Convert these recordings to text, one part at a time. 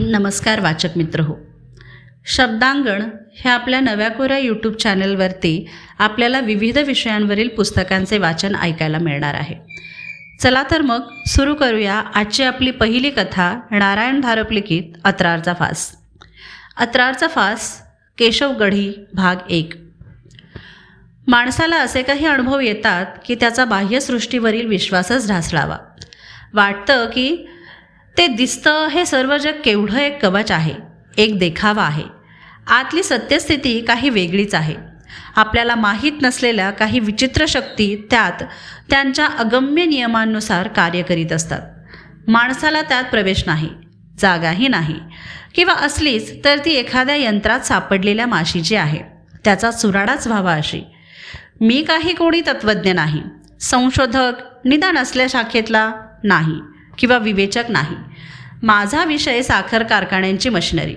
नमस्कार वाचक मित्र हो. शब्दांगण हे आपल्या नव्या कोऱ्या यूट्यूब चॅनलवरती आपल्याला विविध विषयांवरील पुस्तकांचे वाचन ऐकायला मिळणार आहे. चला तर मग सुरू करूया आजची आपली पहिली कथा नारायण धारप लिखित अत्रारचा फास. अत्रारचा फास केशवगढी भाग एक. माणसाला असे काही अनुभव येतात की त्याचा बाह्यसृष्टीवरील विश्वासच ढासळावा. वाटतं की ते दिसतं हे सर्व जग केवढं एक कवच आहे एक देखावा आहे. आतली सत्यस्थिती काही वेगळीच आहे. आपल्याला माहीत नसलेल्या काही विचित्र शक्ती त्यात त्यांच्या अगम्य नियमांनुसार कार्य करीत असतात. माणसाला त्यात प्रवेश नाही जागाही नाही किंवा असलीच तर ती एखाद्या यंत्रात सापडलेल्या माशीची आहे त्याचा चुराडाच व्हावा अशी. मी काही कोणी तत्त्वज्ञ नाही संशोधक निदान असल्या शाखेतला नाही किंवा विवेचक नाही. माझा विषय साखर कारखान्यांची मशिनरी.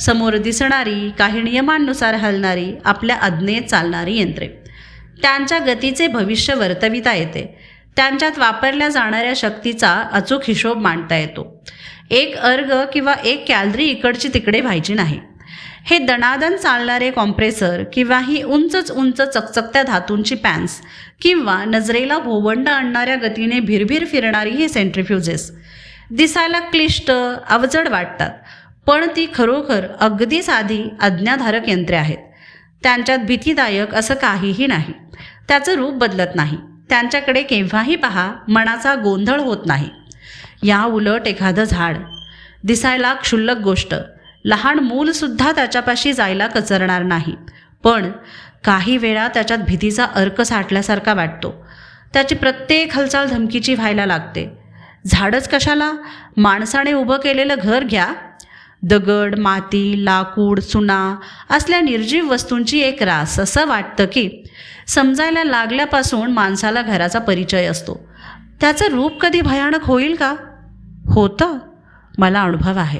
समोर दिसणारी काही नियमांनुसार हलणारी आपल्या आज्ञेत चालणारी यंत्रे. त्यांच्या गतीचे भविष्य वर्तविता येते. त्यांच्यात वापरल्या जाणाऱ्या शक्तीचा अचूक हिशोब मांडता येतो. एक अर्ग किंवा एक कॅलरी इकडची तिकडे व्हायची नाही. हे दणादण चालणारे कॉम्प्रेसर किंवा ही उंचच उंच चकचकत्या धातूंची पॅन्स किंवा नजरेला भोवंड आणणाऱ्या गतीने भिरभिर फिरणारी ही सेंट्रिफ्युजेस. दिसायला क्लिष्ट अवजड वाटतात. पण ती खरोखर अगदी साधी आज्ञाधारक यंत्रे आहेत. त्यांच्यात भीतीदायक असं काहीही नाही. त्याचं रूप बदलत नाही. त्यांच्याकडे केव्हाही पहा मनाचा गोंधळ होत नाही. या उलट एखादं झाड. दिसायला क्षुल्लक गोष्ट. लहान मूलसुद्धा त्याच्यापाशी जायला कचरणार नाही. पण काही वेळा त्याच्यात भीतीचा अर्क साठल्यासारखा वाटतो. त्याची प्रत्येक हालचाल धमकीची व्हायला लागते. झाडच कशाला? माणसाने उभं केलेलं घर घ्या. दगड माती लाकूड चुना असल्या निर्जीव वस्तूंची एक रास. असं वाटतं की समजायला लागल्यापासून माणसाला घराचा परिचय असतो. त्याचं रूप कधी भयानक होईल का? होतं. मला अनुभव आहे.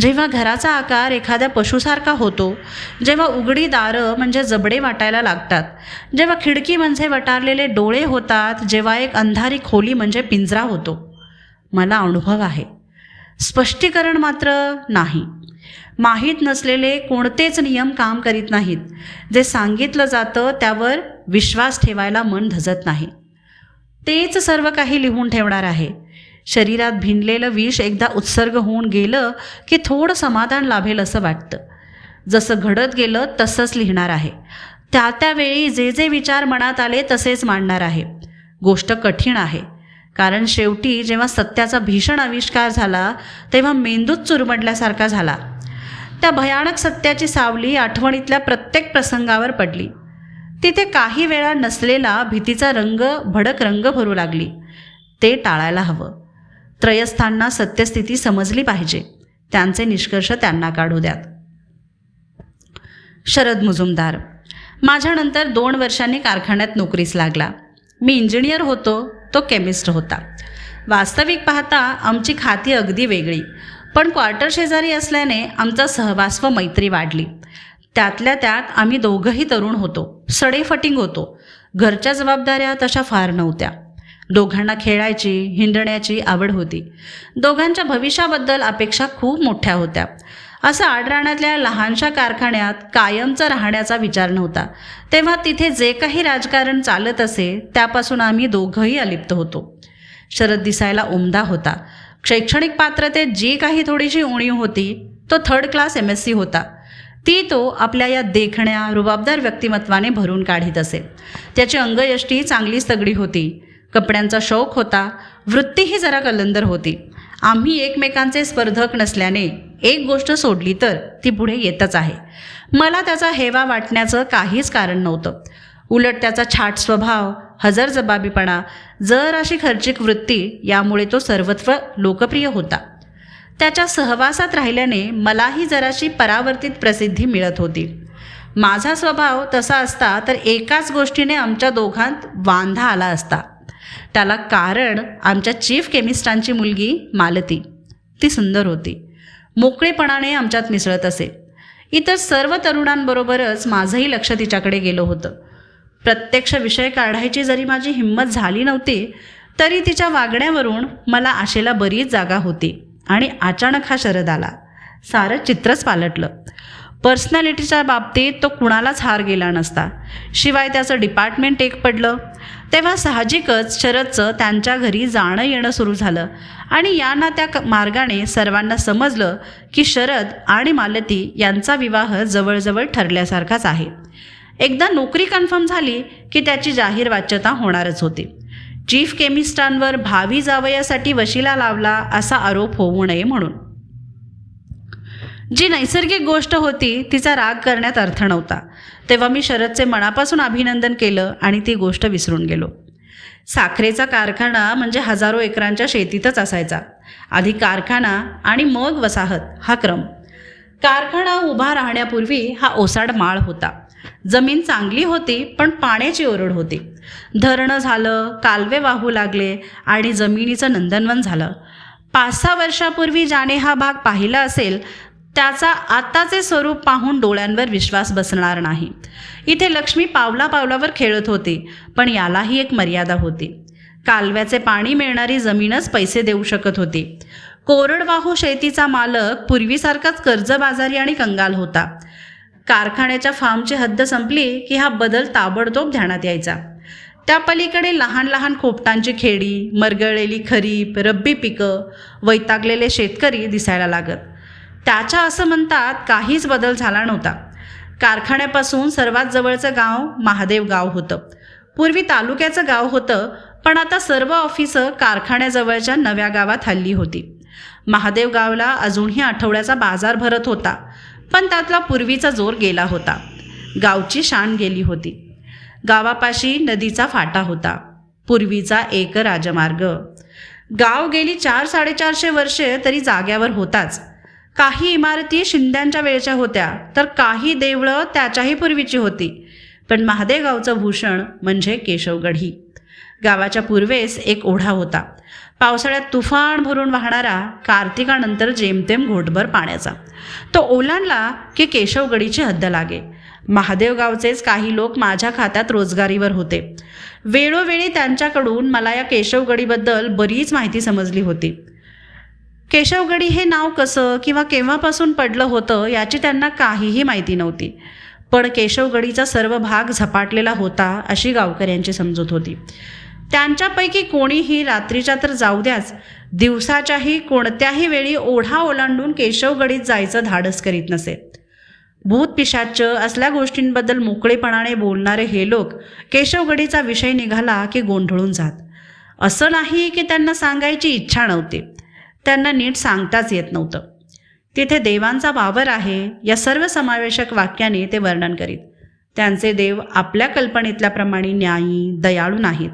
जेव्हा घराचा आकार एखाद्या पशुसारखा होतो जेव्हा उघडी दारं म्हणजे जबडे वाटायला लागतात जेव्हा खिडकी म्हणजे वटारलेले डोळे होतात जेव्हा एक अंधारी खोली म्हणजे पिंजरा होतो. मला अनुभव आहे. स्पष्टीकरण मात्र नाही. माहीत नसलेले कोणतेच नियम काम करीत नाहीत. जे सांगितलं जातं त्यावर विश्वास ठेवायला मन धजत नाही. तेच सर्व काही लिहून ठेवणार आहे. शरीरात भिनलेलं विष एकदा उत्सर्ग होऊन गेलं की थोडं समाधान लाभेल असं वाटतं. जसं घडत गेलं तसंच लिहिणार आहे. त्या त्यावेळी जे जे विचार मनात आले तसेच मांडणार आहे. गोष्ट कठीण आहे. कारण शेवटी जेव्हा सत्याचा भीषण आविष्कार झाला तेव्हा मेंदूच चुरमडल्यासारखा झाला. त्या भयानक सत्याची सावली आठवणीतल्या प्रत्येक प्रसंगावर पडली. तिथे काही वेळा नसलेला भीतीचा रंग भडक रंग भरू लागली. ते टाळायला हवं. त्रयस्थांना सत्यस्थिती समजली पाहिजे. त्यांचे निष्कर्ष त्यांना काढू द्यात. शरद मुजुमदार. माझ्यानंतर दोन वर्षांनी कारखान्यात नोकरीस लागला. मी इंजिनियर होतो. तो केमिस्ट होता. वास्तविक पाहता आमची खाती अगदी वेगळी. पण क्वार्टर शेजारी असल्याने आमचा सहवास व मैत्री वाढली. त्यातल्या त्यात आम्ही दोघंही तरुण होतो. सडेफटिंग होतो. घरच्या जबाबदाऱ्या तशा फार नव्हत्या. दोघांना खेळायची हिंडण्याची आवड होती. दोघांच्या भविष्याबद्दल अपेक्षा खूप मोठ्या होत्या. असं आडराण्यातल्या लहानशा कारखान्यात कायमचा राहण्याचा विचार नव्हता. तेव्हा तिथे जे काही राजकारण चालत असे त्यापासून आम्ही दोघंही अलिप्त होतो. शरद दिसायला उमदा होता. शैक्षणिक पात्रतेत जी काही थोडीशी उणीव होती तो third class M S C होता. ती तो आपल्या या देखण्या रुबाबदार व्यक्तिमत्वाने भरून काढीत असे. त्याची अंगयष्टी चांगली सगळी होती. कपड्यांचा शौक होता. वृत्तीही जरा कलंदर होती. आम्ही एकमेकांचे स्पर्धक नसल्याने एक गोष्ट सोडली तर ती पुढे येतच आहे. मला त्याचा हेवा वाटण्याचं काहीच कारण नव्हतं. उलट त्याचा छाट स्वभाव हजरजबाबीपणा जर अशी खर्चिक वृत्ती यामुळे तो सर्वत्र लोकप्रिय होता. त्याच्या सहवासात राहिल्याने मलाही जराशी परावर्तित प्रसिद्धी मिळत होती. माझा स्वभाव तसा असता तर एकाच गोष्टीने आमच्या दोघांत वांधा आला असता. त्याला कारण आमच्या चीफ केमिस्टांची मुलगी मालती. ती सुंदर होती. मोकळेपणाने आमच्यात मिसळत असे. इतर सर्व तरुणांबरोबरच माझंही लक्ष तिच्याकडे गेलं होतं. प्रत्यक्ष विषय काढायची जरी माझी हिंमत झाली नव्हती तरी तिच्या वागण्यावरून मला आशेला बरीच जागा होती आणि अचानक हा शरद आला. सारं चित्रच पालटलं. पर्सनॅलिटीच्या बाबतीत तो कुणालाच हार गेला नसता. शिवाय त्याचं डिपार्टमेंट एक पडलं. तेव्हा साहजिकच शरदचं त्यांच्या घरी जाणं येणं सुरू झालं. आणि या ना त्या क- मार्गाने सर्वांना समजलं की शरद आणि मालती यांचा विवाह जवळजवळ ठरल्यासारखाच आहे. एकदा नोकरी कन्फर्म झाली की त्याची जाहीर वाच्यता होणारच होती. चीफ केमिस्टांवर भावी जावयासाठी वशिला लावला असा आरोप होऊ नये म्हणून. जी नैसर्गिक गोष्ट होती तिचा राग करण्यात अर्थ नव्हता. तेव्हा मी शरदचे मनापासून अभिनंदन केलं आणि ती गोष्ट विसरून गेलो. साखरेचा कारखाना म्हणजे हजारो एकरांच्या शेतीतच असायचा. आधी कारखाना आणि मग वसाहत हा क्रम. कारखाना उभा राहण्यापूर्वी हा ओसाड माळ होता. जमीन चांगली होती पण पाण्याची ओरड होती. धरणं झालं कालवे वाहू लागले आणि जमिनीचं नंदनवन झालं. पाच सहा वर्षापूर्वी ज्याने हा भाग पाहिला असेल त्याचा आत्ताचे स्वरूप पाहून डोळ्यांवर विश्वास बसणार नाही. इथे लक्ष्मी पावला पावलावर खेळत होती पण यालाही एक मर्यादा होती. कालव्याचे पाणी मिळणारी जमीनच पैसे देऊ शकत होती. कोरडवाहू शेतीचा मालक पूर्वीसारखाच कर्जबाजारी आणि कंगाल होता. कारखान्याच्या फार्मची हद्द संपली की हा बदल ताबडतोब ध्यानात यायचा. त्या पलीकडे लहान लहान खोपटांची खेडी मरगळलेली खरीप रब्बी पिकं वैतागलेले शेतकरी दिसायला लागत. त्याच्या असं म्हणतात काहीच बदल झाला नव्हता. कारखान्यापासून सर्वात जवळचं गाव महादेव गाव होतं. पूर्वी तालुक्याचं गाव होतं पण आता सर्व ऑफिसं कारखान्याजवळच्या नव्या गावात हल्ली होती. महादेव गावला अजूनही आठवड्याचा बाजार भरत होता पण त्यातला पूर्वीचा जोर गेला होता. गावची शान गेली होती. गावापाशी नदीचा फाटा होता. पूर्वीचा एक राजमार्ग. गाव गेली चार साडेचारशे वर्षे तरी जाग्यावर होताच. काही इमारती शिंद्यांच्या वेळच्या होत्या तर काही देवळं त्याच्याही पूर्वीची होती. पण महादेगावचं भूषण म्हणजे केशवगढी. गावाच्या पूर्वेस एक ओढा होता. पावसाळ्यात तुफान भरून वाहणारा कार्तिकानंतर जेमतेम घोटभर पाण्याचा. तो ओलांडला की केशवगडीची हद्द लागे. महादेवगावचेच काही लोक माझ्या खात्यात रोजगारीवर होते. वेळोवेळी त्यांच्याकडून मला या केशवगडीबद्दल बरीच माहिती समजली होती. केशवगडी हे नाव कसं किंवा केव्हापासून पडलं होतं याची त्यांना काहीही माहिती नव्हती. पण केशवगडीचा सर्व भाग झपाटलेला होता अशी गावकऱ्यांची समजूत होती. त्यांच्यापैकी कोणीही रात्रीच्या तर जाऊ द्याच दिवसाच्याही कोणत्याही वेळी ओढा ओलांडून केशवगडीत जायचं धाडस करीत नसे. भूतपिशाच्च असल्या गोष्टींबद्दल मोकळेपणाने बोलणारे हे लोक केशवगडीचा विषय निघाला की गोंधळून जात. असं नाही की त्यांना सांगायची इच्छा नव्हती. त्यांना नीट सांगताच येत नव्हतं. तिथे देवांचा वावर आहे या सर्व समावेशक वाक्याने ते वर्णन करीत. त्यांचे देव आपल्या कल्पनेतल्याप्रमाणे न्यायी दयाळू नाहीत.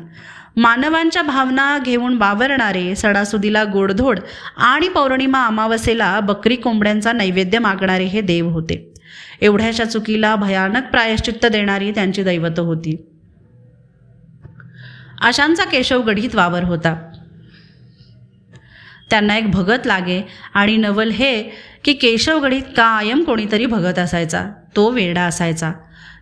मानवांच्या भावना घेऊन वावरणारे सणासुदीला गोडधोड आणि पौर्णिमा अमावस्येला बकरी कोंबड्यांचा नैवेद्य मागणारे हे देव होते. एवढ्याशा चुकीला भयानक प्रायश्चित्त देणारी त्यांची दैवत होती. अशांचा केशवगढीत वावर होता. त्यांना एक भगत लागे. आणि नवल हे की केशवगडीत कायम कोणीतरी भगत असायचा. तो वेडा असायचा.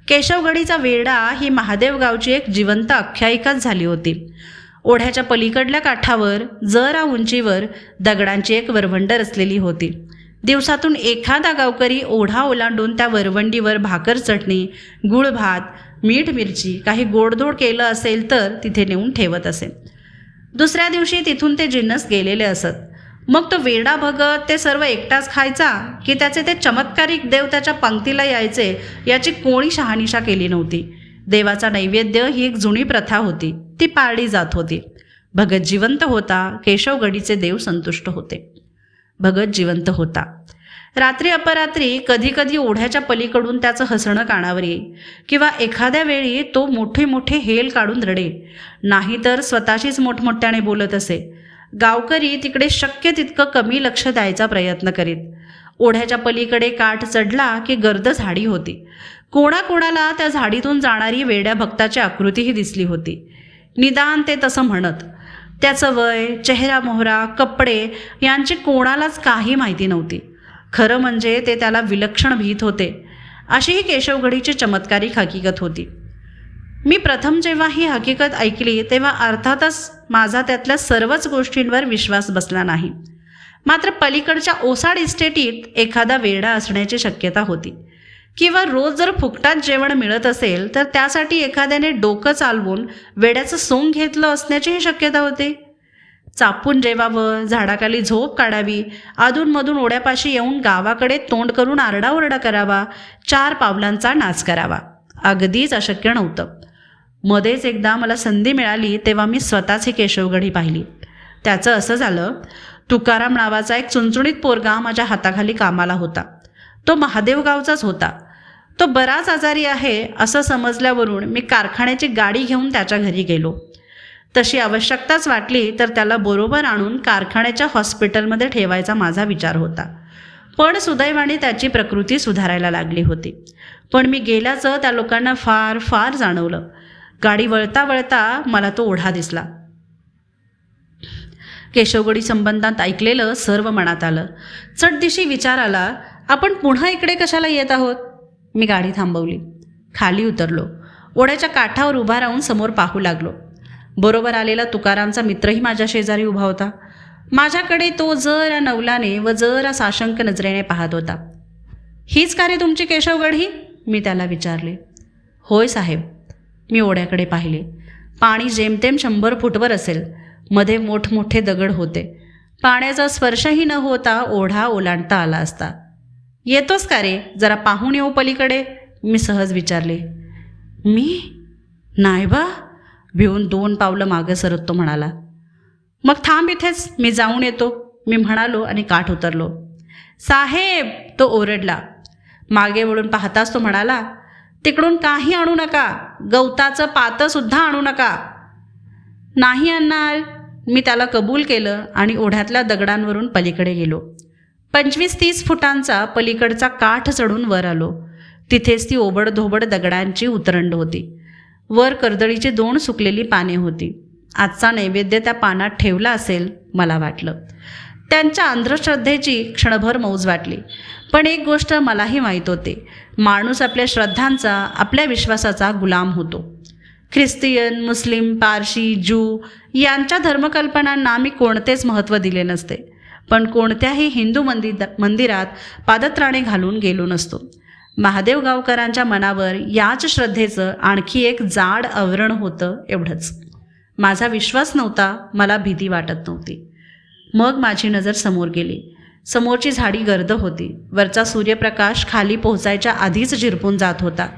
केशवगडीचा वेडा ही महादेव गावची एक जिवंत आख्यायिकाच झाली होती. ओढ्याच्या पलीकडल्या काठावर जरा उंचीवर दगडांची एक वरवंड रचलेली होती. दिवसातून एखादा गावकरी ओढा ओलांडून त्या वरवंडीवर भाकर चटणी गुळ भात मीठ मिरची काही गोडधोड केलं असेल तर तिथे नेऊन ठेवत असेल दुसऱ्या दिवशी तिथून ते जिन्नस गेलेले असत. मग तो वेडा भगत ते सर्व एकटाच खायचा की त्याचे ते चमत्कारिक देव त्याच्या पंक्तीला यायचे याची कोणी शहानिशा केली नव्हती. देवाचा नैवेद्य ही एक जुनी प्रथा होती. ती पाळली जात होती. भगत जिवंत होता केशवगडीचे देव संतुष्ट होते. भगत जिवंत होता. रात्री अपरात्री कधीकधी ओढ्याच्या पलीकडून त्याचं हसणं कानावर येई किंवा एखाद्या वेळी तो मोठे मोठे हेल काढून रडे नाहीतर स्वतःशीच मोठमोठ्याने बोलत असे गावकरी तिकडे शक्य तितकं कमी लक्ष द्यायचा प्रयत्न करीत. ओढ्याच्या पलीकडे काठ चढला की गर्द झाडी होती. कोणाकोणाला त्या झाडीतून जाणारी वेड्या भक्ताची आकृतीही दिसली होती. निदान ते तसं म्हणत त्याचं वय चेहरा मोहरा कपडे यांची कोणालाच काही माहिती नव्हती. खरं म्हणजे ते त्याला विलक्षण भीत होते. अशी ही केशवगडीची चमत्कारिक हकीकत होती. मी प्रथम जेव्हा ही हकीकत ऐकली तेव्हा अर्थातच माझा त्यातल्या सर्वच गोष्टींवर विश्वास बसला नाही. मात्र पलीकडच्या ओसाड इस्टेटीत एखादा वेडा असण्याची शक्यता होती. किंवा रोज जर फुकटात जेवण मिळत असेल तर त्यासाठी एखाद्याने डोकं चालवून वेड्याचं सोंग घेतलं असण्याचीही शक्यता होती. चापून जेवावं झाडाखाली झोप काढावी अधूनमधून ओढ्यापाशी येऊन गावाकडे तोंड करून आरडाओरडा करावा चार पावलांचा नाच करावा. अगदीच अशक्य नव्हतं. मध्येच एकदा मला संधी मिळाली तेव्हा मी स्वतःच ही केशवगढी पाहिली. त्याचं असं झालं तुकाराम नावाचा एक चुणचुणीत पोरगा माझ्या हाताखाली कामाला होता. तो महादेवगावचाच होता. तो बराच आजारी आहे असं समजल्यावरून मी कारखान्याची गाडी घेऊन त्याच्या घरी गेलो. तशी आवश्यकताच वाटली तर त्याला बरोबर आणून कारखान्याच्या हॉस्पिटलमध्ये ठेवायचा माझा विचार होता. पण सुदैवाने त्याची प्रकृती सुधारायला लागली होती. पण मी गेल्याचं त्या लोकांना फार फार जाणवलं. गाडी वळता वळता मला तो ओढा दिसला. केशवगडी संबंधात ऐकलेलं सर्व मनात आलं. चटदिशी विचार आला आपण पुन्हा इकडे कशाला येत आहोत? मी गाडी थांबवली. खाली उतरलो. ओढ्याच्या काठावर उभा राहून समोर पाहू लागलो. बरोबर आलेला तुकारामचा मित्रही माझ्या शेजारी उभा होता. माझ्याकडे तो जरा नवलाने व जरा साशंक नजरेने पाहत होता. हीच का रे तुमची केशवगढी? मी त्याला विचारले. होय साहेब मी ओढ्याकडे पाहिले. पाणी जेमतेम शंभर फूटवर असेल. मध्ये मोठमोठे दगड होते. पाण्याचा स्पर्शही न होता ओढा ओलांडता आला असता. येतोस का रे? जरा पाहून येऊ पलीकडे. मी सहज विचारले. मी? नाही बा. भिवून दोन पावलं मागं सरत तो म्हणाला. मग थांब इथेच मी जाऊन येतो. मी म्हणालो आणि काठ उतरलो. साहेब तो ओरडला. मागे वळून पाहताच तो म्हणाला तिकडून काही आणू नका. गवताचं पातंसुद्धा आणू नका. नाही आणणार. मी त्याला कबूल केलं आणि ओढ्यातल्या दगडांवरून पलीकडे गेलो. पंचवीस तीस फुटांचा पलीकडचा काठ चढून वर आलो. तिथेच ती ओबडधोबड दगडांची उतरंड होती. वर कर्दळीची दोन सुकलेली पाने होती. आजचा नैवेद्य त्या पानात ठेवला असेल मला वाटलं. त्यांच्या अंधश्रद्धेची क्षणभर मौज वाटली. पण एक गोष्ट मलाही माहीत होते. माणूस आपल्या श्रद्धांचा आपल्या विश्वासाचा गुलाम होतो. ख्रिस्तियन मुस्लिम पारशी जू यांच्या धर्मकल्पनांना मी कोणतेच महत्त्व दिले नसते. पण कोणत्याही हिंदू मंदिर मंदिरात पादत्राणे घालून गेलो नसतो. महादेव गावकरांच्या मनावर याच श्रद्धेचं आणखी एक जाड आवरण होतं एवढंच. माझा विश्वास नव्हता मला भीती वाटत नव्हती. मग माझी नजर समोर गेली. समोरची झाडी गर्द होती. वरचा सूर्यप्रकाश खाली पोहोचायच्या आधीच झिरपून जात होता.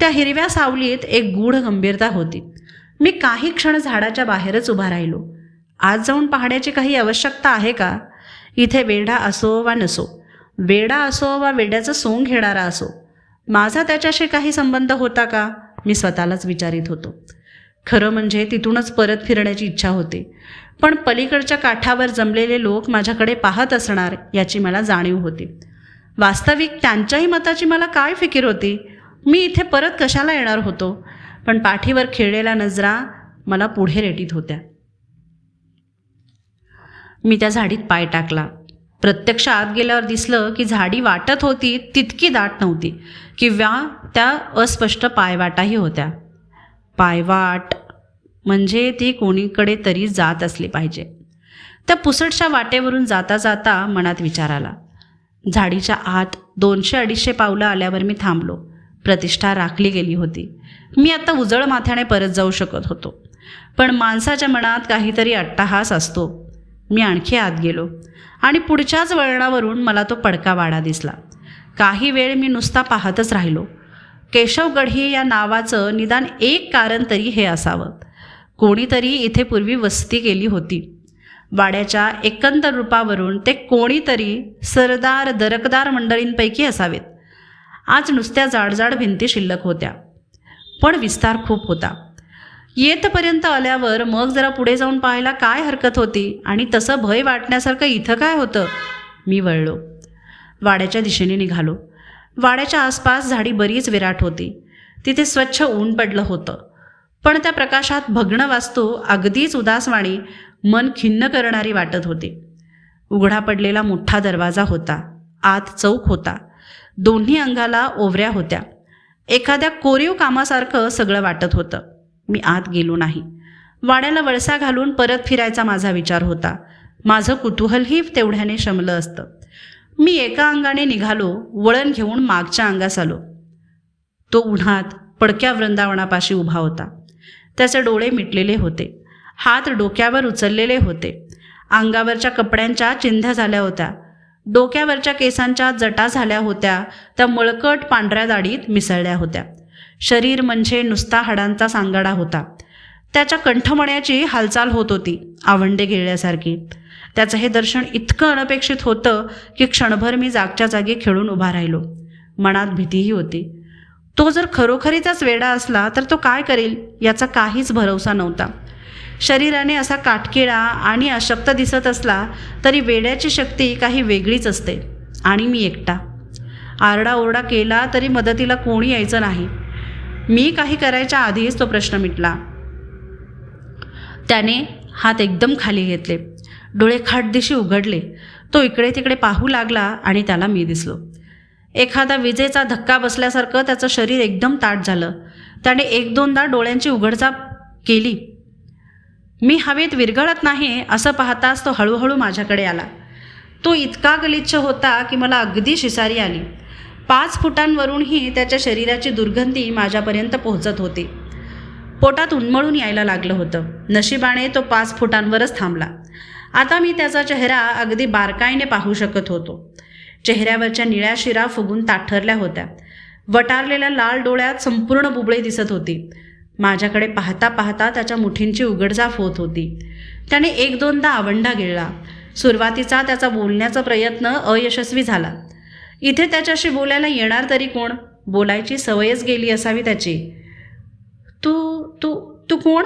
त्या हिरव्या सावलीत एक गूढ गंभीरता होती. मी काही क्षण झाडाच्या बाहेरच उभा राहिलो. आज जाऊन पाहण्याची काही आवश्यकता आहे का? इथे वेढा असो वा नसो. वेडा असो वा वेड्याचं सोंग घेणारा असो माझा त्याच्याशी काही संबंध होता का? मी स्वतःलाच विचारित होतो. खरं म्हणजे तिथूनच परत फिरण्याची इच्छा होती. पण पलीकडच्या काठावर जमलेले लोक माझ्याकडे पाहत असणार याची मला जाणीव होती. वास्तविक त्यांच्याही मताची मला काय फिकीर होती? मी इथे परत कशाला येणार होतो? पण पाठीवर खेळलेल्या नजरा मला पुढे रेटीत होत्या. मी त्या झाडीत पाय टाकला. प्रत्यक्ष आत गेल्यावर दिसलं की झाडी वाटत होती तितकी दाट नव्हती. किंवा त्या अस्पष्ट पायवाटाही होत्या. पायवाट म्हणजे ती कोणीकडे तरी जात असली पाहिजे. त्या पुसटच्या वाटेवरून जाता जाता मनात विचार आला. झाडीच्या आत दोनशे अडीचशे पावलं आल्यावर मी थांबलो. प्रतिष्ठा राखली गेली होती. मी आता उजळ माथ्याने परत जाऊ शकत होतो. पण माणसाच्या मनात काहीतरी अट्टाहास असतो. मी आणखी आत गेलो. आणि पुढच्याच वळणावरून मला तो पडका वाडा दिसला. काही वेळ मी नुसता पाहतच राहिलो. केशवगढी या नावाचं निदान एक कारण तरी हे असावं. कोणीतरी इथे पूर्वी वस्ती केली होती. वाड्याच्या एकंदर रूपावरून ते कोणीतरी सरदार दरकदार मंडळींपैकी असावेत. आज नुसत्या जाडजाड भिंती शिल्लक होत्या. पण विस्तार खूप होता. येतपर्यंत आल्यावर मग जरा पुढे जाऊन पाहायला काय हरकत होती आणि तसं भय वाटण्यासारखं इथं काय होतं? मी वळलो. वाड्याच्या दिशेने निघालो. वाड्याच्या आसपास झाडी बरीच विराट होती. तिथे स्वच्छ ऊन पडलं होतं. पण त्या प्रकाशात भग्न वास्तू अगदीच उदासवाणी मन खिन्न करणारी वाटत होती. उघडा पडलेला मोठा दरवाजा होता. आत चौक होता. दोन्ही अंगाला ओवऱ्या होत्या. एखाद्या कोरीव कामासारखं सगळं वाटत होतं. मी आत गेलो नाही. वाड्याला वळसा घालून परत फिरायचा माझा विचार होता. माझं कुतूहलही तेवढ्याने शमलं असतं. मी एका अंगाने निघालो वळण घेऊन मागच्या अंगास आलो. तो उन्हात पडक्या वृंदावनापाशी उभा होता. त्याचे डोळे मिटलेले होते. हात डोक्यावर उचललेले होते. अंगावरच्या कपड्यांच्या चिंध्या झाल्या होत्या. डोक्यावरच्या केसांच्या जटा झाल्या होत्या. त्या मळकट पांढऱ्या दाढीत मिसळल्या होत्या. शरीर म्हणजे नुसता हाडांचा सांगाडा होता. त्याच्या कंठमण्याची हालचाल होत होती आवंडे गिळल्यासारखी. त्याचं हे दर्शन इतकं अनपेक्षित होतं की क्षणभर मी जागच्या जागी खेळून उभा राहिलो. मनात भीतीही होती. तो जर खरोखरीचाच वेडा असला तर तो काय करेल याचा काहीच भरवसा नव्हता. शरीराने असा काटकिळा आणि अशक्त दिसत असला तरी वेड्याची शक्ती काही वेगळीच असते. आणि मी एकटा. आरडाओरडा केला तरी मदतीला कोणी यायचं नाही. मी काही करायच्या आधीच तो प्रश्न मिटला. त्याने हात एकदम खाली घेतले. डोळे खाटदिशी उघडले. तो इकडे तिकडे पाहू लागला आणि त्याला मी दिसलो. एखादा विजेचा धक्का बसल्यासारखं त्याचं शरीर एकदम ताट झालं. त्याने एक दोनदा डोळ्यांची उघडझाप केली. मी हवेत विरघळत नाही असं पाहताच तो हळूहळू माझ्याकडे आला. तो इतका गलिच्छ होता की मला अगदी शिसारी आली. पाच फुटांवरूनही त्याच्या शरीराची दुर्गंधी माझ्यापर्यंत पोहोचत होती. पोटात उन्मळून यायला लागलं होतं. नशिबाने तो पाच फुटांवरच थांबला. आता मी त्याचा चेहरा अगदी बारकाईने पाहू शकत होतो. चेहऱ्यावरच्या निळ्या शिरा फुगून ताठरल्या होत्या. वटारलेल्या लाल डोळ्यात संपूर्ण बुबळे दिसत होती. माझ्याकडे पाहता पाहता त्याच्या मुठींची उघडझाप होत होती. त्याने एक दोनदा आवंडा गिळला. सुरुवातीचा त्याचा बोलण्याचा प्रयत्न अयशस्वी झाला. इथे त्याच्याशी बोलायला येणार तरी कोण? बोलायची सवयच गेली असावी त्याची. तू तू तू कोण?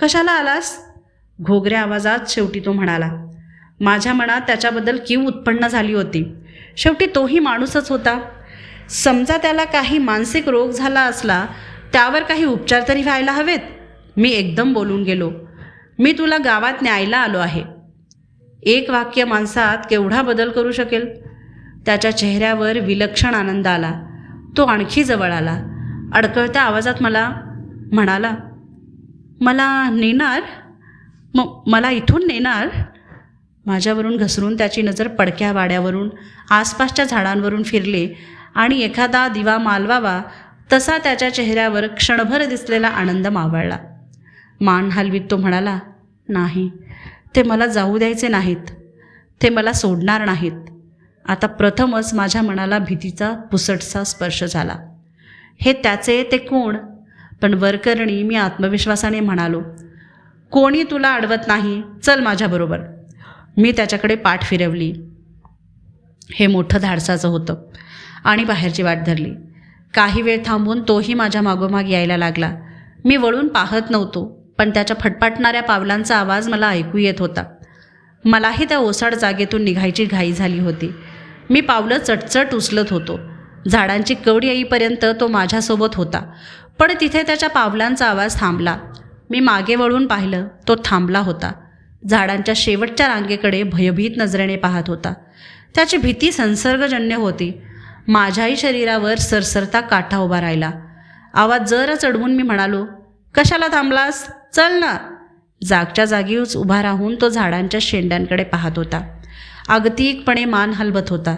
कशाला आलास? घोगऱ्या आवाजात शेवटी तो म्हणाला माझ्या मनात त्याच्याबद्दल कीव उत्पन्न झाली होती. शेवटी तोही माणूसच होता. समजा त्याला काही मानसिक रोग झाला असला त्यावर काही उपचार तरी व्हायला हवेत. मी एकदम बोलून गेलो. मी तुला गावात न्यायला आलो आहे. एक वाक्य माणसात केवढा बदल करू शकेल? त्याच्या चेहऱ्यावर विलक्षण आनंद आला. तो आणखी जवळ आला. अडकळत्या आवाजात मला म्हणाला मला नेणार? म मला इथून नेणार? माझ्यावरून घसरून त्याची नजर पडक्या वाड्यावरून आसपासच्या झाडांवरून फिरले आणि एखादा दिवा मालवावा तसा त्याच्या चेहऱ्यावर क्षणभर दिसलेला आनंद मावळला. मान हलवीत तो म्हणाला नाही ते मला जाऊ द्यायचे नाहीत. ते मला सोडणार नाहीत. आता प्रथमच माझ्या मनाला भीतीचा पुसटसा स्पर्श झाला. हे त्याचे ते कोण? पण वरकरणी मी आत्मविश्वासाने म्हणालो कोणी तुला अडवत नाही? चल माझ्याबरोबर मी त्याच्याकडे पाठ फिरवली. हे मोठं धाडसाचं होतं आणि बाहेरची वाट धरली. काही वेळ थांबून तोही माझ्या मागोमाग यायला लागला. मी वळून पाहत नव्हतो पण त्याच्या फटफटणाऱ्या पावलांचा आवाज मला ऐकू येत होता. मलाही त्या ओसाड जागेतून निघायची घाई झाली होती. मी पावलं चटचट उचलत होतो. झाडांची कवडी येईपर्यंत तो माझ्यासोबत होता. पण तिथे त्याच्या पावलांचा आवाज थांबला. मी मागे वळून पाहिलं तो थांबला होता. झाडांच्या शेवटच्या रांगेकडे भयभीत नजरेने पाहत होता. त्याची भीती संसर्गजन्य होती. माझ्याही शरीरावर सरसरता काठा उभा राहिला. आवाज जरा चढवून मी म्हणालो कशाला थांबलास? चल ना. जागच्या जागीच उभा राहून तो झाडांच्या शेंड्यांकडे पाहत होता. अगतिकपणे मान हलवत होता.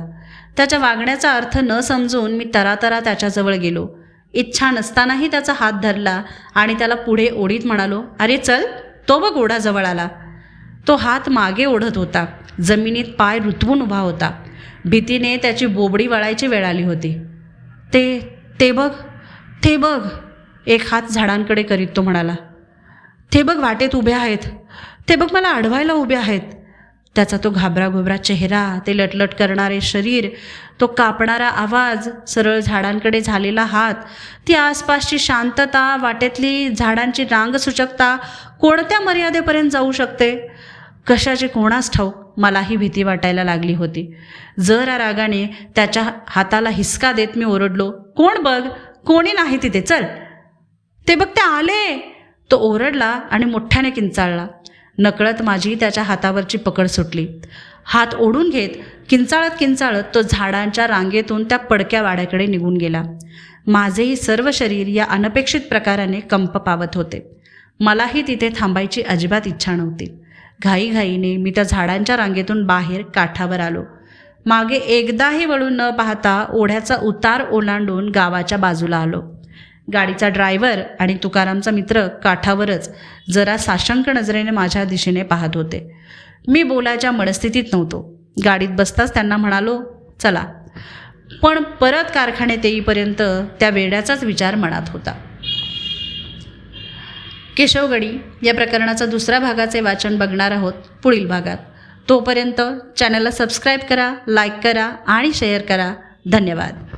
त्याच्या वागण्याचा अर्थ न समजून मी तरातरा त्याच्याजवळ गेलो. इच्छा नसतानाही त्याचा हात धरला आणि त्याला पुढे ओढीत म्हणालो अरे चल तो बघ ओढाजवळ आला. तो हात मागे ओढत होता. जमिनीत पाय रुतवून उभा होता. भीतीने त्याची बोबडी वळायची वेळ आली होती. ते ते बघ ते बघ एक हात झाडांकडे करीत तो म्हणाला. ते बघ वाटेत उभे आहेत. ते बघ मला अडवायला उभे आहेत. त्याचा तो घाबरा घोबरा चेहरा ते लटलट करणारे शरीर तो कापणारा आवाज सरळ झाडांकडे झालेला हात ती आसपासची शांतता वाटेतली झाडांची रांगसूचकता कोणत्या मर्यादेपर्यंत जाऊ शकते? कशाची कोणास ठाऊक मलाही भीती वाटायला लागली होती. जरा रागाने त्याच्या हाताला हिसका देत मी ओरडलो कोण बघ? कोणी नाही तिथे चल. ते बघ ते आले. तो ओरडला आणि मोठ्याने किंचाळला. नकळत माझी त्याच्या हातावरची पकड सुटली. हात ओढून घेत किंचाळत किंचाळत तो झाडांच्या रांगेतून त्या पडक्या वाड्याकडे निघून गेला. माझेही सर्व शरीर या अनपेक्षित प्रकाराने कंप पावत होते. मलाही तिथे थांबायची अजिबात इच्छा नव्हती. घाईघाईने मी त्या झाडांच्या रांगेतून बाहेर काठावर आलो. मागे एकदाही वळून न पाहता ओढ्याचा उतार ओलांडून गावाच्या बाजूला आलो. गाडीचा ड्रायव्हर आणि तुकारामचा मित्र काठावरच जरा साशंक नजरेने माझ्या दिशेने पाहत होते. मी बोलायच्या मनस्थितीत नव्हतो. गाडीत बसताच त्यांना म्हणालो चला. पण परत कारखान्यात येईपर्यंत त्या वेड्याचाच विचार मनात होता. केशवगडी या प्रकरणाचा दुसऱ्या भागाचे वाचन बघणार आहोत पुढील भागात. तोपर्यंत चॅनलला सबस्क्राईब करा लाईक करा आणि शेअर करा. धन्यवाद.